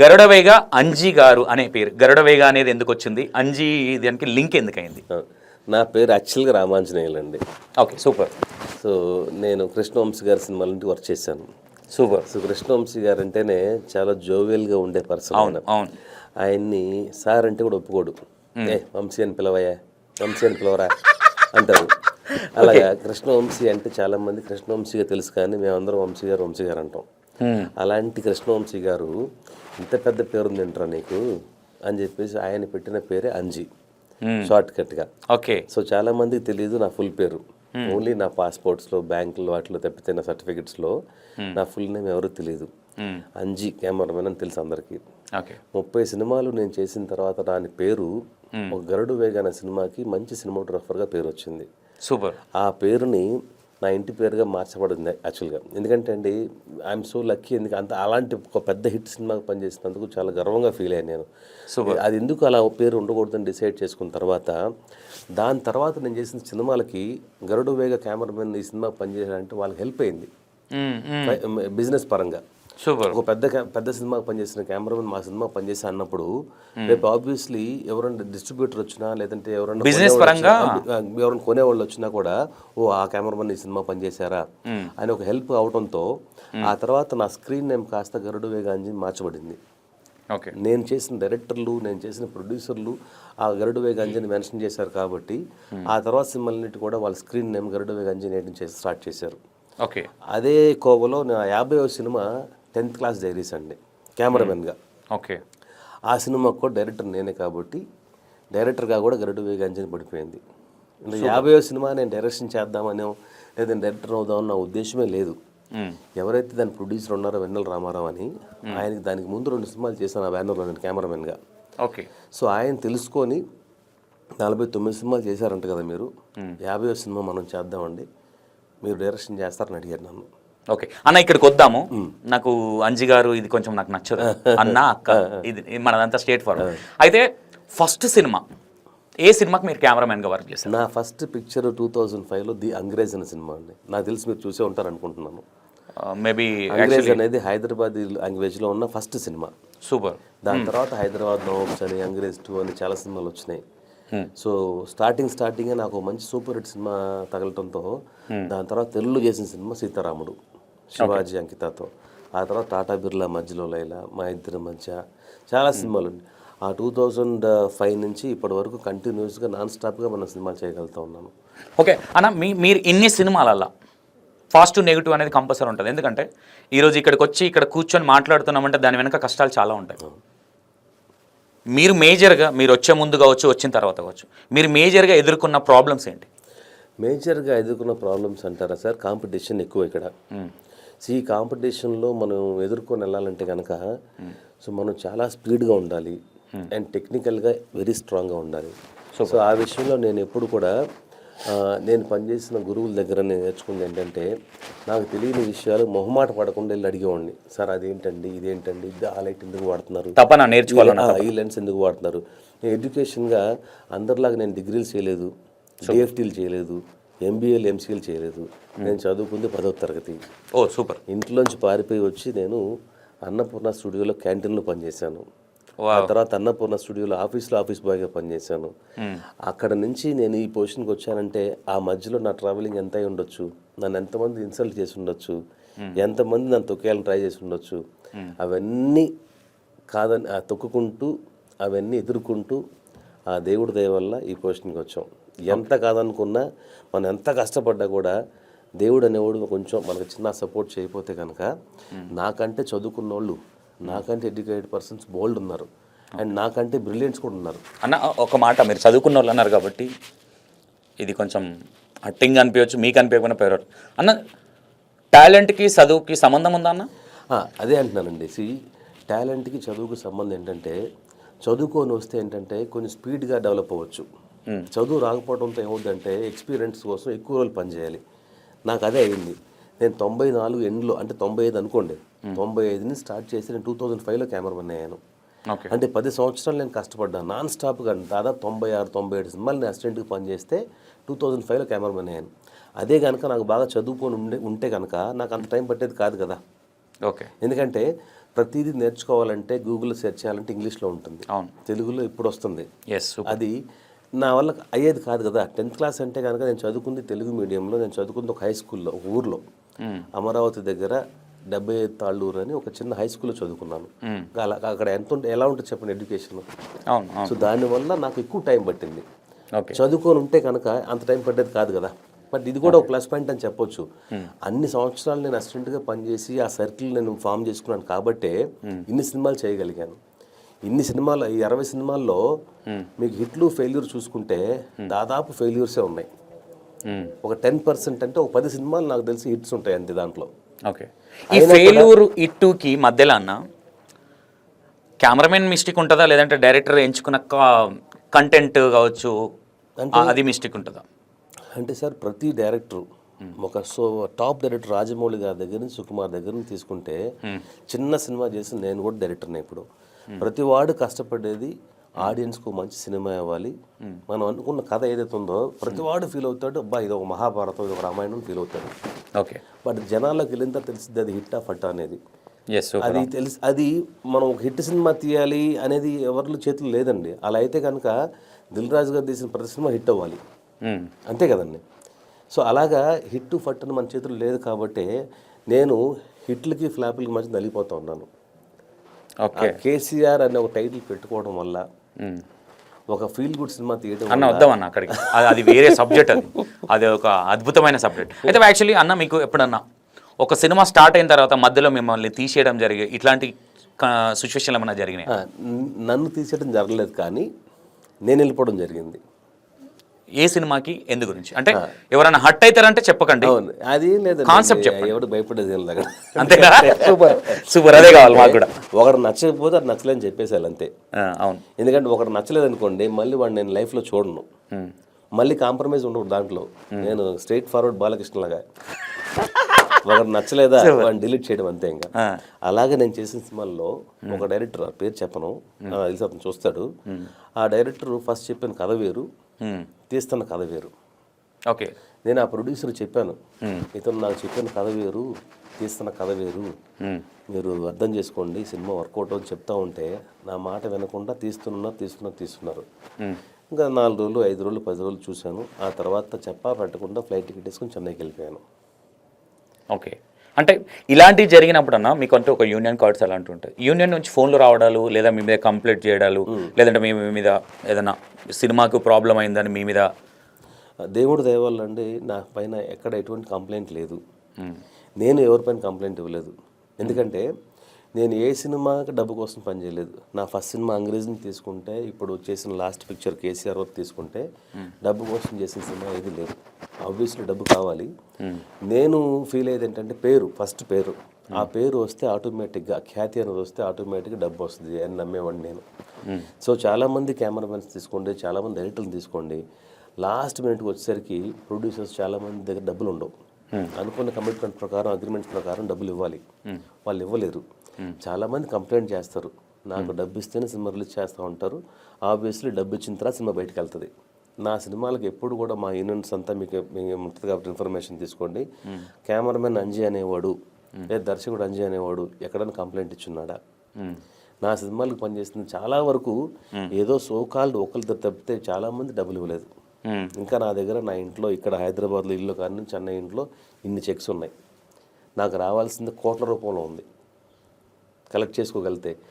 గరుడవేగ అంజీ గారు అనే పేరు. గరుడవేగ అనేది ఎందుకు వచ్చింది? అంజీ దానికి లింక్ ఎందుకైంది నా పేరు యాక్చువల్గా రామాంజనేయులు అండి. Okay super. సో నేను కృష్ణవంశీ గారి సినిమాల నుండి వర్క్ చేశాను. సూపర్. సో కృష్ణవంశీ గారు అంటేనే చాలా జోవియల్గా ఉండే పర్సన్ అవును అవును. ఆయన్ని సార్ అంటే కూడా ఒప్పుకోడు. ఏ వంశీ అని పిలవయ్యా వంశీ అని పిలవరా అంటారు. అలాగా కృష్ణవంశీ అంటే చాలా మంది కృష్ణవంశీగా తెలుసు కానీ మేమందరం వంశీ గారు వంశీ గారు అంటాం. అలాంటి కృష్ణవంశీ గారు ఇంత పెద్ద పేరు తింటారా నీకు? అని చెప్పేసి ఆయన పెట్టిన పేరే అంజీ. షార్ట్ కట్గా ఓకే సో చాలా మందికి తెలియదు నా ఫుల్ పేరు. ఓన్లీ నా పాస్పోర్ట్స్లో బ్యాంకులో వాటిలో తప్పితే నా సర్టిఫికెట్స్లో నా ఫుల్ నేమ్ ఎవరు తెలియదు అంజీ కెమెరామెన్ అని తెలుసు అందరికీ. ముప్పై సినిమాలు నేను చేసిన తర్వాత దాని పేరు ఒక గరుడు వేగ అనే సినిమాకి మంచి సినిమాటోగ్రఫర్గా పేరు వచ్చింది సూపర్ ఆ పేరుని నా ఇంటి పేరుగా మార్చబడింది యాక్చువల్గా. ఎందుకంటే అండి ఐఎమ్ సో లక్కీ ఎందుకు అంత అలాంటి ఒక పెద్ద హిట్ సినిమాకి పనిచేసినందుకు చాలా గర్వంగా ఫీల్ అయ్యాను నేను. అది ఎందుకు అలా పేరు ఉండకూడదని డిసైడ్ చేసుకున్న తర్వాత దాని తర్వాత నేను చేసిన సినిమాలకి గరుడు వేగ కెమెరామెన్ ఈ సినిమా పనిచేయాలంటే వాళ్ళకి హెల్ప్ అయింది. బిజినెస్ పరంగా. సూపర్. ఒక పెద్ద పెద్ద సినిమాకి పనిచేసిన కెమెరామెన్ మా సినిమా పనిచేసి అన్నప్పుడు రేపు ఆబ్వియస్లీ ఎవరైనా డిస్ట్రిబ్యూటర్ వచ్చినా లేదంటే ఎవరైనా కొనేవాళ్ళు పరంగా? ఎవరైనా కొనేవాళ్ళు వచ్చినా కూడా ఓ ఆ కెమెరామెన్ ఈ సినిమా పనిచేశారా? అని ఒక హెల్ప్ అవడంతో ఆ తర్వాత నా స్క్రీన్ నేమ్ కాస్త గరుడు వేగాంజీ మార్చబడింది. ఓకే. నేను చేసిన డైరెక్టర్లు నేను చేసిన ప్రొడ్యూసర్లు ఆ గరుడు వేగాంజని మెన్షన్ చేశారు కాబట్టి ఆ తర్వాత సినిమాలన్నిటి కూడా వాళ్ళ స్క్రీన్ నేమ్ గరుడు వేగాంజని స్టార్ట్ చేశారు. ఓకే. అదే కోవలో నా యాభైవ సినిమా టెన్త్ క్లాస్ డైరీస్ అండి కెమెరామెన్గా. ఓకే. ఆ సినిమాకు కూడా డైరెక్టర్ నేనే కాబట్టి డైరెక్టర్గా కూడా గరుడు వేగాంజని పడిపోయింది. యాభైవ సినిమా నేను డైరెక్షన్ చేద్దామనో లేదా డైరెక్టర్ అవుదామని నా ఉద్దేశమే లేదు. ఎవరైతే దాని ప్రొడ్యూసర్ ఉన్నారో వెన్నెల రామారావు అని ఆయనకి దానికి ముందు రెండు సినిమాలు చేశాను ఆ బ్యానర్లో నేను కెమెరామెన్గా. ఓకే. సో ఆయన తెలుసుకొని నలభై తొమ్మిది సినిమాలు చేశారంట కదా మీరు యాభైవ సినిమా మనం చేద్దామండి మీరు డైరెక్షన్ చేస్తారని అడిగారు నన్ను. ఓకే. అన్న ఇక్కడికి వద్దాము. నాకు అంజి గారు ఇది కొంచెం నాకు నచ్చదు. అన్న అక్క ఇది మనదంతా స్టేట్ ఫార్వర్డ్. అయితే ఫస్ట్ సినిమా ఏ సినిమాకి మీరు కెమెరామెన్గా వర్క్ చేశారు? నా ఫస్ట్ పిక్చర్ టూ థౌజండ్ ఫైవ్లో ది అంగ్రేజ్ అనే సినిమా అండి. నాకు తెలిసి మీరు చూసే ఉంటారు అనుకుంటున్నాను. మేబీ అంగ్రేజ్ అనేది హైదరాబాద్ లాంగ్వేజ్లో ఉన్న ఫస్ట్ సినిమా. సూపర్. దాని తర్వాత హైదరాబాద్ నవాబ్స్ అని అంగ్రేజ్ టూ అని చాలా సినిమాలు వచ్చినాయి. సో స్టార్టింగ్ స్టార్టింగే నాకు మంచి సూపర్ హిట్ సినిమా తగలటంతో దాని తర్వాత తెలుగులో చేసిన సినిమా సీతారాముడు. శివాజీ అంకితతో. ఆ తర్వాత టాటా బిర్లా మధ్యలో లైలా మా ఇద్దరి మధ్య చాలా సినిమాలు ఉన్నాయి ఆ టూ థౌజండ్ ఫైవ్ నుంచి ఇప్పటి వరకు కంటిన్యూస్గా నాన్ స్టాప్గా మనం సినిమాలు చేయగలుగుతా ఉన్నాను ఓకే. అన్న మీ మీరు ఇన్ని సినిమాలల్లా పాజిటివ్ నెగిటివ్ అనేది కంపల్సరీ ఉంటుంది. ఎందుకంటే ఈరోజు ఇక్కడికి వచ్చి ఇక్కడ కూర్చొని మాట్లాడుతున్నామంటే దాని వెనక కష్టాలు చాలా ఉంటాయి. మీరు మేజర్గా మీరు వచ్చే ముందు కావచ్చు వచ్చిన తర్వాత కావచ్చు మీరు మేజర్గా ఎదుర్కొన్న ప్రాబ్లమ్స్ ఏంటి? మేజర్గా ఎదుర్కొన్న ప్రాబ్లమ్స్ అంటారా సార్? కాంపిటీషన్ ఎక్కువ ఇక్కడ. సో ఈ కాంపిటీషన్లో మనం ఎదుర్కొని వెళ్ళాలంటే కనుక సో మనం చాలా స్పీడ్గా ఉండాలి అండ్ టెక్నికల్గా వెరీ స్ట్రాంగ్గా ఉండాలి. సో ఆ విషయంలో నేను ఎప్పుడు కూడా నేను పనిచేసిన గురువుల దగ్గర నేను నేర్చుకుంది ఏంటంటే నాకు తెలియని విషయాలు మొహమాట పడకుండా వెళ్ళి అడిగేవాడిని. సార్ అదేంటండి? ఇదేంటండి? ఇది ఆ లైట్ ఎందుకు వాడుతున్నారు? తపన నేర్చుకోవాలన్న ఆ, ఈ లెన్స్ ఎందుకు వాడుతున్నారు? నేను ఎడ్యుకేషన్గా అందరిలాగా నేను డిగ్రీలు చేయలేదు డిఎఫ్టీలు చేయలేదు ఎంబీఏలు ఎంసీఏలు చేయలేదు. నేను చదువుకుంది పదవ తరగతి. Oh super. ఇంట్లోంచి పారిపోయి వచ్చి నేను అన్నపూర్ణ స్టూడియోలో క్యాంటీన్లో పనిచేశాను. ఆ తర్వాత అన్నపూర్ణ స్టూడియోలో ఆఫీస్లో ఆఫీస్ బాయ్గా పనిచేశాను. అక్కడ నుంచి నేను ఈ పొజిషన్కి వచ్చానంటే ఆ మధ్యలో నా ట్రావెలింగ్ ఎంత అయి ఉండొచ్చు? నన్ను ఎంతమంది ఇన్సల్ట్ చేసి ఉండొచ్చు? ఎంతమంది నన్ను తొక్కేయాలని ట్రై చేసి ఉండొచ్చు? అవన్నీ కాదని తొక్కుకుంటూ అవన్నీ ఎదుర్కొంటూ ఆ దేవుడి దయ వల్ల ఈ పొజిషన్కి వచ్చాం. ఎంత కాదనుకున్నా మనం ఎంత కష్టపడ్డా కూడా దేవుడు అనేవాడు కొంచెం మనకు చిన్న సపోర్ట్ చేయకపోతే కనుక నాకంటే చదువుకున్న వాళ్ళు నాకంటే ఎడ్యుకేటెడ్ పర్సన్స్ బోల్డ్ ఉన్నారు. అండ్ నాకంటే బ్రిలియంట్స్ కూడా ఉన్నారు. అన్న ఒక మాట మీరు చదువుకున్న వాళ్ళు అన్నారు కాబట్టి ఇది కొంచెం హట్టింగ్ అనిపించవచ్చు మీకు అనిపించకుండా పేరు అన్న టాలెంట్కి చదువుకి సంబంధం ఉందా అన్న? అదే అంటున్నానండి. సి టాలెంట్కి చదువుకు సంబంధం ఏంటంటే చదువుకొని వస్తే ఏంటంటే కొంచెం స్పీడ్గా డెవలప్ అవ్వచ్చు. చదువు రాకపోవడంతో ఏమవుతుందంటే ఎక్స్పీరియన్స్ కోసం ఎక్కువ రోజులు పనిచేయాలి నాకు అదే అయింది. నేను తొంభై నాలుగు ఎండ్లో అంటే తొంభై ఐదు అనుకోండి. తొంభై ఐదుని స్టార్ట్ చేసి నేను టూ థౌజండ్ ఫైవ్లో కెమెరామన్ అయ్యాను. ఓకే. అంటే పది సంవత్సరాలు నేను కష్టపడ్డాను నాన్ స్టాప్గా దాదాపు తొంభై ఆరు తొంభై ఏడు సినిమాలు నేను అసిస్టెంట్కి పనిచేస్తే టూ థౌజండ్ ఫైవ్లో కెమెరామెన్ అయ్యాను. అదే కనుక నాకు బాగా చదువుకొని ఉండే ఉంటే కనుక నాకు అంత టైం పట్టేది కాదు కదా. ఓకే. ఎందుకంటే ప్రతిదీ నేర్చుకోవాలంటే గూగుల్లో సెర్చ్ చేయాలంటే ఇంగ్లీష్లో ఉంటుంది. అవును. తెలుగులో ఇప్పుడు వస్తుంది. ఎస్ అది నా వల్ల అయ్యేది కాదు కదా. టెన్త్ క్లాస్ అంటే కనుక నేను చదువుకుంది తెలుగు మీడియంలో నేను చదువుకుంది ఒక హై స్కూల్లో ఒక ఊర్లో. అమరావతి దగ్గర డెబ్బై ఐదు తాళ్ళూరు అని ఒక చిన్న హై స్కూల్లో చదువుకున్నాను. అలా అక్కడ ఎంత ఉంటే ఎలా ఉంటుంది చెప్పండి ఎడ్యుకేషన్. సో దానివల్ల నాకు ఎక్కువ టైం పట్టింది. చదువుకొని ఉంటే కనుక అంత టైం పట్టేది కాదు కదా. బట్ ఇది కూడా ఒక ప్లస్ పాయింట్ అని చెప్పొచ్చు. అన్ని సంవత్సరాలు నేను అసిస్టెంట్గా పనిచేసి ఆ సర్కిల్ నేను ఫామ్ చేసుకున్నాను కాబట్టే ఇన్ని సినిమాలు చేయగలిగాను. ఇన్ని సినిమాలు ఈ అరవై సినిమాల్లో మీకు హిట్లు ఫెయిల్యూర్ చూసుకుంటే దాదాపు ఫెయిల్యూర్సే ఉన్నాయి. ఒక టెన్ పర్సెంట్ అంటే ఒక పది సినిమాలు నాకు తెలిసి హిట్స్ ఉంటాయి అంతే దాంట్లో. ఓకే. ఈ ఫెయిల్యూర్ ఇట్టుకి మధ్యలో అన్న కెమెరామెన్ మిస్టేక్ ఉంటుందా? లేదంటే డైరెక్టర్ ఎంచుకున్న కంటెంట్ కావచ్చు అది మిస్టేక్ ఉంటుందా? అంటే సార్ ప్రతి డైరెక్టర్ ఒక సో టాప్ డైరెక్టర్ రాజమౌళి గారి దగ్గర నుంచి సుకుమార్ దగ్గర నుంచి తీసుకుంటే చిన్న సినిమా చేసి నేను కూడా డైరెక్టర్ని ఇప్పుడు. ప్రతి వాడు కష్టపడేది ఆడియన్స్కు మంచి సినిమా ఇవ్వాలి. మనం అనుకున్న కథ ఏదైతే ఉందో ప్రతి వాడు ఫీల్ అవుతాడు అబ్బా ఇది ఒక మహాభారతం ఇది ఒక రామాయణం ఫీల్ అవుతాడు. ఓకే. బట్ జనాల్లోకి వెళ్ళిన తెలిసింది అది హిట్ ఆఫ్ అట్ట అనేది. ఎస్ అది తెలిసి అది మనం ఒక హిట్ సినిమా తీయాలి అనేది ఎవరి చేతులు లేదండి. అలా అయితే కనుక దిల్ రాజు గారు తీసిన ప్రతి సినిమా హిట్ అవ్వాలి. అంతే కదండి. సో అలాగా హిట్ ఫట్ అని మన చేతుల్లో లేదు కాబట్టి నేను హిట్లకి ఫ్లాపులకి మధ్య నలిగిపోతా ఉన్నాను. కేసీఆర్ అనే ఒక టైటిల్ పెట్టుకోవడం వల్ల ఒక ఫీల్ గుడ్ సినిమా తీయడం అన్న వద్దామన్న అక్కడికి. అది- వేరే సబ్జెక్ట్ అది. అది ఒక అద్భుతమైన సబ్జెక్ట్ అయితే యాక్చువల్లీ అన్న మీకు ఎప్పుడన్నా ఒక సినిమా స్టార్ట్ అయిన తర్వాత మధ్యలో మిమ్మల్ని తీసేయడం జరిగే ఇట్లాంటి సిచ్యువేషన్లు ఏమైనా జరిగినాయి? నన్ను తీసేయడం జరగలేదు కానీ నేను వెళ్ళిపోవడం జరిగింది. ఏ సినిమాకి ఎందు గురించి? అంటే ఎవరైనా హట్ అవుతారంటే చెప్పకండి. అది Concept చెప్పండి. ఎవడు భయపడేది లేదు. అంతేనా? సూపర్. సూపర్. అదే కావాలి మాకు కూడా. ఒకడు నచ్చకపోతే అది నచ్చలేని చెప్పేసాలి అంతే. అవును. ఎందుకంటే ఒకటి నచ్చలేదు అనుకోండి మళ్ళీ వాడు నేను లైఫ్లో చూడను. మళ్ళీ కాంప్రమైజ్ ఉండదు దాంట్లో. నేను స్ట్రైట్ ఫార్వర్డ్ బాలకృష్ణ లాగా. ఒకటి నచ్చలేదా? వాడిని డిలీట్ చేయడం అంతే ఇంకా. అలాగే నేను చేసిన సినిమాల్లో ఒక డైరెక్టర్ పేరు చెప్పను. తెలిసి అతను చూస్తాడు. ఆ డైరెక్టర్ ఫస్ట్ చెప్పిన కథ వేరు. తీస్తున్న కథ వేరు. ఓకే. నేను ఆ ప్రొడ్యూసర్ చెప్పాను. ఇతను నాకు చెప్పిన కథ వేరు తీస్తున్న కథ వేరు. మీరు అర్థం చేసుకోండి సినిమా వర్కౌట్ అని చెప్తా ఉంటే నా మాట వినకుండా తీస్తున్నారు తీస్తున్నారు. తీస్తున్నారు. ఇంకా నాలుగు రోజులు ఐదు రోజులు పది రోజులు చూశాను. ఆ తర్వాత చెప్పా పెట్టకుండా ఫ్లైట్ టికెట్ వేసుకుని చెన్నైకి వెళ్ళిపోయాను. ఓకే. అంటే ఇలాంటివి జరిగినప్పుడు అన్న మీకు అంటే ఒక యూనియన్ కార్డ్స్ అలాంటివి ఉంటాయి. యూనియన్ నుంచి ఫోన్లు రావడాలు లేదా మీ మీద కంప్లైంట్ చేయడాలు లేదంటే మీ మీద ఏదైనా సినిమాకు ప్రాబ్లం అయిందని మీ మీద దేవుడు దయవల్ల అండి నా పైన ఎక్కడ ఎటువంటి కంప్లైంట్ లేదు. నేను ఎవరిపైన కంప్లైంట్ ఇవ్వలేదు. ఎందుకంటే నేను ఏ సినిమాకి డబ్బు కోసం పనిచేయలేదు నా ఫస్ట్ సినిమా అంగ్రేజీని తీసుకుంటే ఇప్పుడు చేసిన లాస్ట్ పిక్చర్ కేసీఆర్ వరకు తీసుకుంటే డబ్బు కోసం చేసిన సినిమా ఏది లేదు. ఆబ్వియస్లీ డబ్బు కావాలి. నేను ఫీల్ అయ్యేది ఏంటంటే పేరు ఫస్ట్ పేరు. ఆ పేరు వస్తే ఆటోమేటిక్గా ఖ్యాతి అనేది వస్తే ఆటోమేటిక్గా డబ్బు వస్తుంది అని నమ్మేవాడిని నేను. సో చాలామంది కెమెరామెన్స్ తీసుకోండి చాలామంది ఎడిటర్లు తీసుకోండి. లాస్ట్ మినిట్కి వచ్చేసరికి ప్రొడ్యూసర్స్ చాలామంది దగ్గర డబ్బులు ఉండవు. అనుకున్న కమిట్మెంట్ ప్రకారం అగ్రిమెంట్ ప్రకారం డబ్బులు ఇవ్వాలి. వాళ్ళు ఇవ్వలేరు. చాలామంది కంప్లైంట్ చేస్తారు. నాకు డబ్బు ఇస్తేనే సినిమా రిలీజ్ చేస్తూ ఉంటారు. ఆబ్వియస్లీ డబ్బు ఇచ్చిన తర్వాత సినిమా బయటకు వెళ్తుంది నా సినిమాలకు ఎప్పుడు కూడా మా యూనియన్స్ అంతా మీకు ఉంటుంది కాబట్టి ఇన్ఫర్మేషన్ తీసుకోండి. కెమెరామెన్ అంజీ అనేవాడు లేదా దర్శకుడు అంజీ అనేవాడు ఎక్కడైనా కంప్లైంట్ ఇచ్చున్నాడా? నా సినిమాలకు పనిచేస్తుంది చాలా వరకు ఏదో సోకాల్డ్ ఒకరితో తప్పితే చాలా మంది డబ్బులు ఇవ్వలేదు. ఇంకా నా దగ్గర నా ఇంట్లో ఇక్కడ హైదరాబాద్లో ఇల్లు కానీ చెన్నై ఇంట్లో ఇన్ని చెక్స్ ఉన్నాయి. నాకు రావాల్సింది కోట్ల రూపంలో ఉంది. కలెక్ట్ చేసుకోగలిగితే